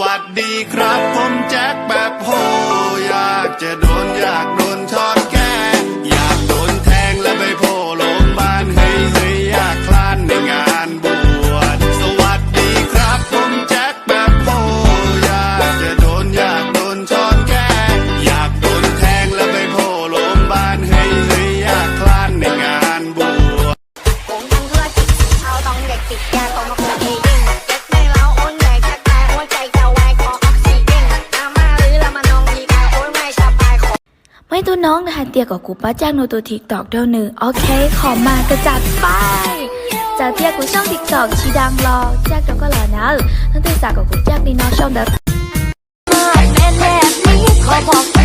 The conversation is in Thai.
วัสดีครับ ผมแจ็คแบบโฮอยากจะโดนอยากโดนช็อต ไม่ตัวน้องนะคะเตียกับกูป้าแจ้งโนตัวทิกตอกเดียวหนึ่งโอเค ขอมากระจัดไปจากเตียกูช่องทิกตอกชีดังรอแจ้งเดีก็รอนะทั้งเตียจากกับกูแจ้งดีน้องช่องเดียวแม่แม่นี้ขอบอก